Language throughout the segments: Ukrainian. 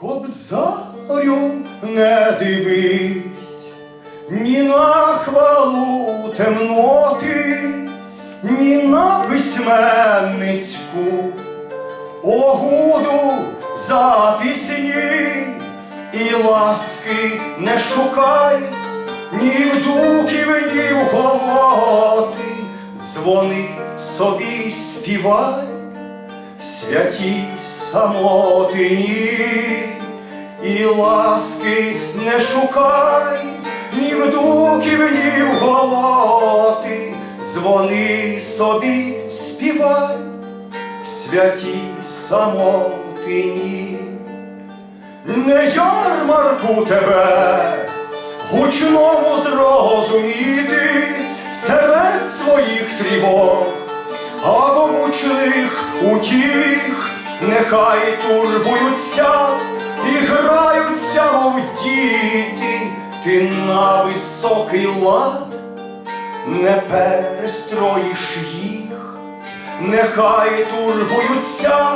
Кобзарю не дивись, ні на хвалу темноти, ні на письменницьку огуду за пісні. І ласки не шукай, ні в дуків, ні в голоти, дзвони собі співай святій самотині, і ласки не шукай, ні в дуків, ні в голоти, дзвони собі співай в святій самотині. Не ярмарку тебе гучному зрозуміти серед своїх тривог утіх, нехай турбуються і граються, мов діти, ти на високий лад не перестроїш їх, нехай турбуються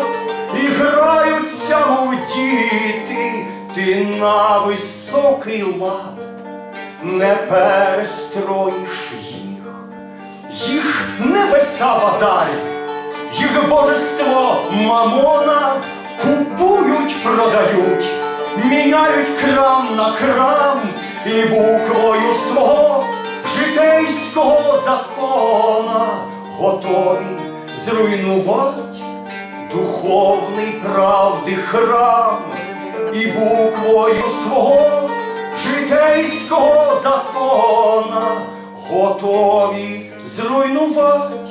і граються, мов діти, ти на високий лад не перестроїш їх. Їх небеса базарять, їх божество мамона купують, продають, міняють крам на крам і буквою свого житейського закона готові зруйнувати духовний правди храм і буквою свого житейського закона готові зруйнувати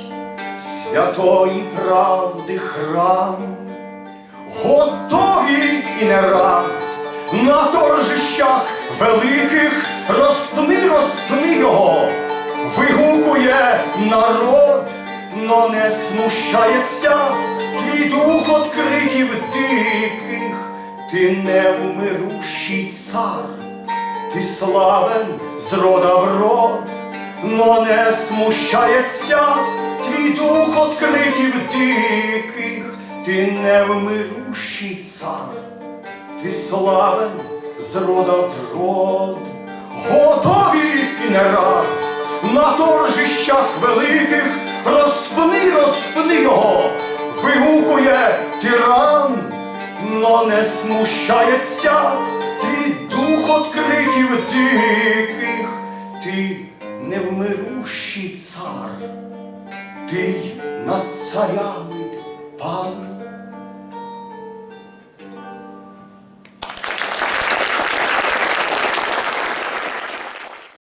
святої правди храм, готові і не раз на торжищах великих розпни, розпни його, вигукує народ, но не смущається. Твій дух от криків диких, ти невмирущий цар, ти славен з рода в род но не смущається. Твій дух от диких, ти невмирущий цар, ти славен з рода в род, готові і не раз на торжищах великих. Розпни, розпни його, вигукує тиран, но не смущається твій дух откриків диких, ти невмирущий цар, ти nad sarjami parla.